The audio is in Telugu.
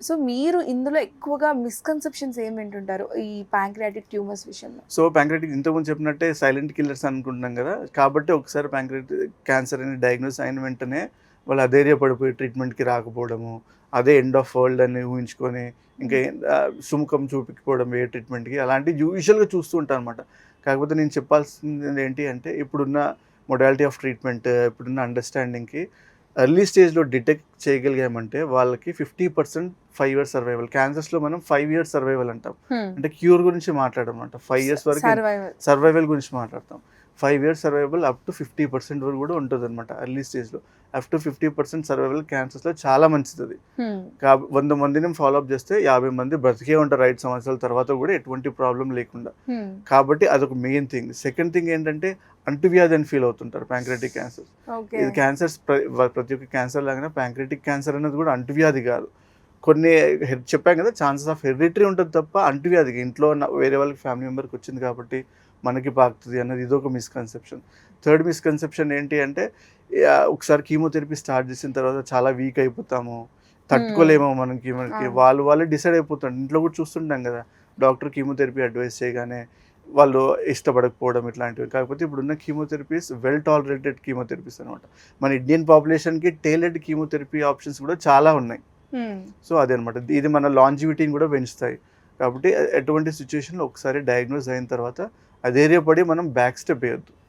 సో మీరు ఇందులో ఎక్కువగా మిస్కన్సెప్షన్స్ ఏం వింటుంటారు? ఈ ప్యాంక్రియాటిక్ ట్యూమర్స్ విషయంలో. సో ప్యాంక్రెటిక్ ఇంతకుముందు చెప్పినట్టే సైలెంట్ కిల్లర్స్ అనుకుంటున్నాం కదా. కాబట్టి ఒకసారి ప్యాంక్రెటిక్ క్యాన్సర్ అని డయాగ్నోస్ అయిన వెంటనే వాళ్ళు అధైర్యపడిపోయి ట్రీట్మెంట్కి రాకపోవడము అదే ఎండ్ ఆఫ్ వరల్డ్ అని ఊహించుకొని ఇంకా ఆ, సుముఖం చూపించుకోవడం ఏ ట్రీట్మెంట్కి అలాంటివి యూజువల్గా చూస్తూ ఉంటాను అనమాట కాకపోతే నేను చెప్పాల్సింది ఏంటి అంటే ఇప్పుడున్న మొడాలిటీ ఆఫ్ ట్రీట్మెంట్ ఇప్పుడున్న అండర్స్టాండింగ్కి ఎర్లీ స్టేజ్లో డిటెక్ట్ చేయగలిగామంటే వాళ్ళకి fifty percent five years survival క్యాన్సర్స్లో మనం ఫైవ్ ఇయర్స్ సర్వైవల్ అంటాం. అంటే క్యూర్ గురించి మాట్లాడమంట ఫైవ్ ఇయర్స్ వరకు సర్వైవల్ గురించి మాట్లాడతాం. Five years survival up to fifty percent వరకు కూడా ఉంటుంది అనమాట ఎర్లీ స్టేజ్లో up to fifty percent survival క్యాన్సర్స్లో చాలా మంచిది కా వంద మందిని ఫాలోఅప్ చేస్తే యాభై మంది బ్రతికే ఉంటారు ఐదు సంవత్సరాల తర్వాత కూడా ఎటువంటి ప్రాబ్లం లేకుండా. కాబట్టి అదొక మెయిన్ థింగ్ సెకండ్ థింగ్ ఏంటంటే అంటువ్యాధి అని ఫీల్ అవుతుంటారు ప్యాంక్రెటిక్ క్యాన్సర్ ఇది క్యాన్సర్స్ ప్రతి ఒక్క క్యాన్సర్ లాగానే ప్యాంక్రెటిక్ క్యాన్సర్ అనేది కూడా అంటువ్యాధి కాదు. కొన్ని చెప్పాం కదా ఛాన్సెస్ ఆఫ్ హెరిటరీ ఉంటుంది తప్ప అంటువ్యాధికి ఇంట్లో ఉన్న- వేరే వాళ్ళకి ఫ్యామిలీ మెంబర్కి వచ్చింది కాబట్టి మనకి పాకుతుంది అన్నది ఇదొక మిస్కన్సెప్షన్ థర్డ్ మిస్కన్సెప్షన్ ఏంటి అంటే ఒకసారి కీమోథెరపీ స్టార్ట్ చేసిన తర్వాత చాలా వీక్ అయిపోతాము. తట్టుకోలేమో మనకి మనకి అవును. వాళ్ళు వాళ్ళే డిసైడ్ అయిపోతారు. ఇంట్లో కూడా చూస్తుంటాం కదా డాక్టర్ కీమోథెరపీ అడ్వైస్ చేయగానే వాళ్ళు ఇష్టపడకపోవడం ఇట్లాంటివి. కాకపోతే ఇప్పుడున్న కీమోథెరపీస్ వెల్ టాలరేటెడ్ కీమోథెరపీస్ అనమాట మన ఇండియన్ పాపులేషన్కి టైలర్డ్ కీమోథెరపీ ఆప్షన్స్ కూడా చాలా ఉన్నాయి. Hmm. సో అదనమాట. ఇది మన లాంజివిటీని కూడా పెంచుతాయి. కాబట్టి ఎటువంటి సిచ్యువేషన్లో ఒకసారి డయాగ్నోస్ అయిన తర్వాత అధైర్యపడి మనం బ్యాక్ స్టెప్ వేయద్దు.